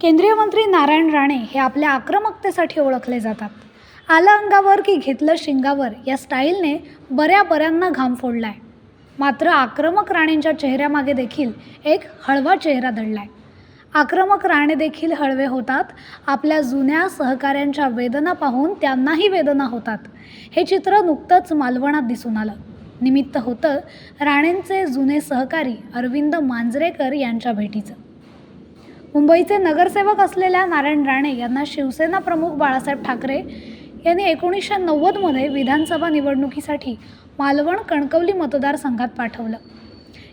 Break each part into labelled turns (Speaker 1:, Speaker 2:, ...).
Speaker 1: केंद्रीय मंत्री नारायण राणे हे आपल्या आक्रमकतेसाठी ओळखले जातात. आलं अंगावर की घेतलं शिंगावर या स्टाईलने बऱ्या बऱ्यांना घाम फोडलाय. मात्र आक्रमक राणेंच्या चेहऱ्यामागे देखील एक हळवा चेहरा दडलाय. आक्रमक राणे देखील हळवे होतात. आपल्या जुन्या सहकाऱ्यांच्या वेदना पाहून त्यांनाही वेदना होतात. हे चित्र नुकतंच मालवणात दिसून आलं. निमित्त होतं राणेंचे जुने सहकारी अरविंद मांजरेकर यांच्या भेटीचं. मुंबईचे नगरसेवक असलेल्या नारायण राणे यांना शिवसेना प्रमुख बाळासाहेब ठाकरे यांनी एकोणीसशे नव्वदमध्ये विधानसभा निवडणुकीसाठी मालवण कणकवली मतदारसंघात पाठवलं.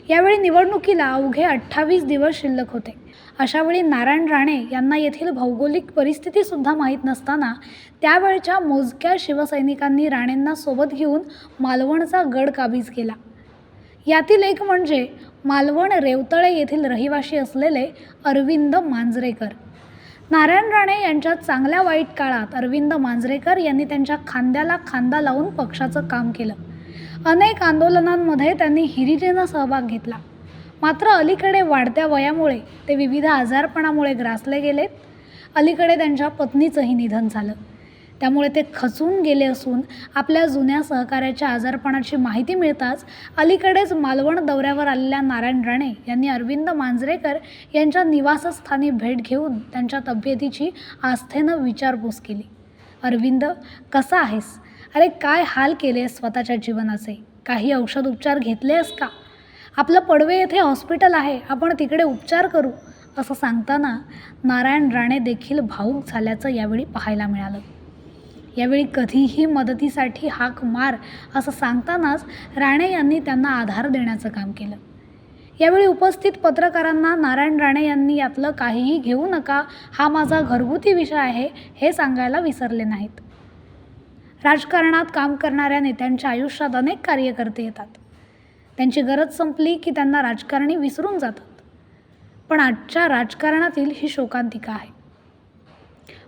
Speaker 1: यावेळी निवडणुकीला अवघे अठ्ठावीस दिवस शिल्लक होते. अशावेळी नारायण राणे यांना येथील भौगोलिक परिस्थितीसुद्धा माहीत नसताना त्यावेळच्या मोजक्या शिवसैनिकांनी राणेंना सोबत घेऊन मालवणचा गड काबीज केला. यातील एक म्हणजे मालवण रेवतळे येथील रहिवाशी असलेले अरविंद मांजरेकर. नारायण राणे यांच्या चांगल्या वाईट काळात अरविंद मांजरेकर यांनी त्यांच्या खांद्याला खांदा लावून पक्षाचं काम केलं. अनेक आंदोलनांमध्ये त्यांनी हिरिरीनं सहभाग घेतला. मात्र अलीकडे वाढत्या वयामुळे ते विविध आजारपणामुळे ग्रासले गेलेत. अलीकडे त्यांच्या पत्नीचंही निधन झालं. त्यामुळे ते खचून गेले असून आपल्या जुन्या सहकार्याच्या आजारपणाची माहिती मिळताच अलीकडेच मालवण दौऱ्यावर आलेल्या नारायण राणे यांनी अरविंद मांजरेकर यांच्या निवासस्थानी भेट घेऊन त्यांच्या तब्येतीची आस्थेनं विचारपूस केली. अरविंद कसा आहेस? अरे काय हाल केले स्वतःच्या जीवनाचे? काही औषध उपचार घेतलेस का? आपलं पडवे येथे हॉस्पिटल आहे आपण तिकडे उपचार करू असं सांगताना नारायण राणे देखील भाऊक झाल्याचं यावेळी पाहायला मिळालं. यावेळी कधीही मदतीसाठी हाक मार असं सांगतानाच राणे यांनी त्यांना आधार देण्याचं काम केलं. यावेळी उपस्थित पत्रकारांना नारायण राणे यांनी यातलं काहीही घेऊ नका हा माझा घरगुती विषय आहे हे सांगायला विसरले नाहीत. राजकारणात काम करणाऱ्या नेत्यांच्या आयुष्यात अनेक कार्यकर्ते येतात. त्यांची गरज संपली की त्यांना राजकारणी विसरून जातात. पण आजच्या राजकारणातील ही शोकांतिका आहे.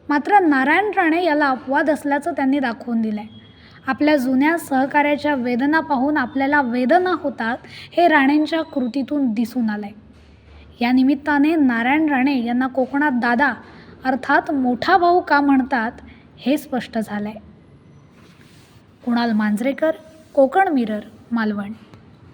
Speaker 1: मात्र नारायण राणे याला अपवाद असल्याचं त्यांनी दाखवून दिलं आहे आपल्या जुन्या सहकार्याच्या वेदना पाहून आपल्याला वेदना होतात हे राणेंच्या कृतीतून दिसून आलं आहे या निमित्ताने नारायण राणे यांना कोकणात दादा अर्थात मोठा भाऊ का म्हणतात हे स्पष्ट झालं आहे कुणाल मांजरेकर कोकण मिरर मालवण.